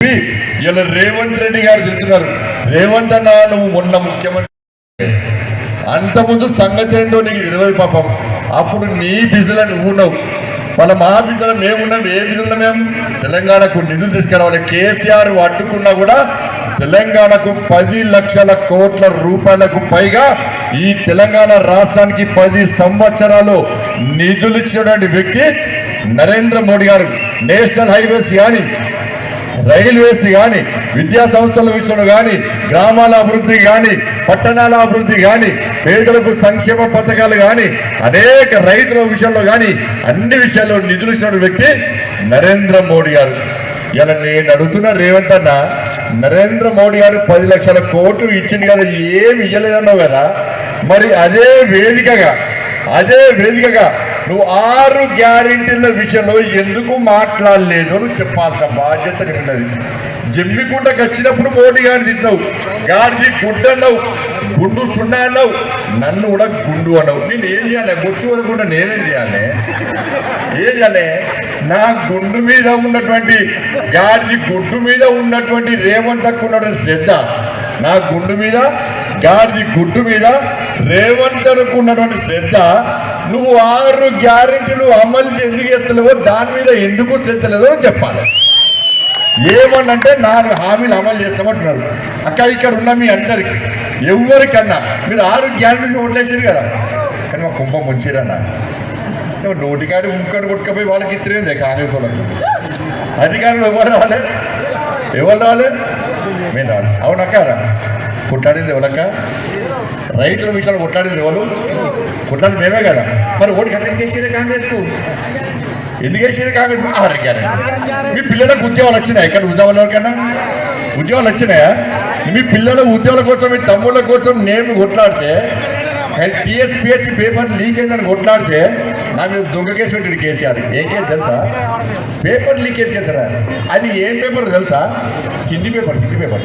ఇలా రేవంత్ రెడ్డి గారు తింటున్నారు రేవంత్ అన్న నువ్వు మొన్న ముఖ్యమంత్రి అంత ముందు సంగతి ఏంటో నీకు ఇరవై పాపం. అప్పుడు నీ బిజులో నువ్వు ఉన్నావు. వాళ్ళ మా బిజులో మేమున్నాం ఏ బిజులో మేము? తెలంగాణకు నిధులు తీసుకురావాలి. కేసీఆర్ అడ్డుకున్నా కూడా తెలంగాణకు పది లక్షల కోట్ల రూపాయలకు పైగా ఈ తెలంగాణ రాష్ట్రానికి పది సంవత్సరాలు నిధులు ఇచ్చినటువంటి వ్యక్తి నరేంద్ర మోడీ గారు. నేషనల్ హైవేస్ కానీ రైల్వేస్ కానీ విద్యా సంస్థల విషయంలో కానీ గ్రామాల అభివృద్ధి కానీ పట్టణాల అభివృద్ధి కానీ పేదలకు సంక్షేమ పథకాలు కానీ అనేక రైతుల విషయంలో కానీ అన్ని విషయాల్లో నిధులు ఇచ్చిన వ్యక్తి నరేంద్ర మోడీ గారు. ఇలా నేను అడుగుతున్న రేవంత్ అన్న నరేంద్ర మోడీ గారు పది లక్షల కోట్లు ఇచ్చింది కదా ఏమి ఇవ్వలేదన్నావు కదా. మరి అదే వేదికగా అదే వేదికగా నువ్వు ఆరు గ్యారెంటీల విషయంలో ఎందుకు మాట్లాడలేదు నువ్వు చెప్పాల్సిన బాధ్యత ఉన్నది. జమ్మికుంటకు వచ్చినప్పుడు మోడీ గారి తిట్టావు గాడిది గుడ్డు అన్నావు గుండు సున్నా అన్నావు నన్ను కూడా గుండు అన్నావు. నేను ఏం చేయాలి? బొచ్చు వరకుండా నేనేం చేయాలి? ఏం చేయాలి? నా గుండు మీద ఉన్నటువంటి గాడిది గుడ్డు మీద ఉన్నటువంటి రేవంత్ ఉన్నటువంటి శ్రద్ధ నా గుండు మీద గాడిది గుడ్డు మీద రేవంత్ ఉన్నటువంటి శ్రద్ధ నువ్వు ఆరు గ్యారెంటీలు అమలు ఎందుకు చేస్తలేవో దాని మీద ఎందుకు చెత్తలేదో అని చెప్పాలి. ఏమనంటే నాలుగు హామీలు అమలు చేస్తామంటున్నారు. అక్క ఇక్కడ ఉన్న మీ అందరికి ఎవరికన్నా మీరు ఆరు గ్యారెంటీలు ఓట్లేసారు కదా? కానీ మా కుంభం ముంచిరన్న. నోటికాడి ముక్కడు కొట్టుకపోయి వాళ్ళకి ఇద్దరేందే కాంగ్రెస్ వాళ్ళకి. అధికారులు ఎవరు రాలే? ఎవరు రాలే? మేము రాలే. అవునక్కరా కొట్లాడింది ఎవరక్క? రైతుల విషయాలు కొట్లాడింది ఎవరు? కొట్లాడింది మేమే కదా. మరి ఓటు కట్టెందుకు వేసేదే కాంగ్రెస్కు? ఎందుకు వేసేది కాంగ్రెస్? ఆరు మీ పిల్లలకు ఉద్యోగాలు వచ్చినాయి? ఇక్కడ ఉద్యోగాలు కన్నా ఉద్యోగాలు వచ్చినాయా? మీ పిల్లల ఉద్యోగాల కోసం మీ తమ్ముళ్ళ కోసం నేను కొట్లాడితే టీఎస్పిఎస్సి పేపర్ లీక్ అయిందని కొట్లాడితే నా మీద దొంగ కేసు పెట్టాడు కేసీఆర్. ఏకే కేసు తెలుసా? పేపర్ లీకేజ్ కేసరా అది ఏం పేపర్ తెలుసా? Hindi paper Hindi paper.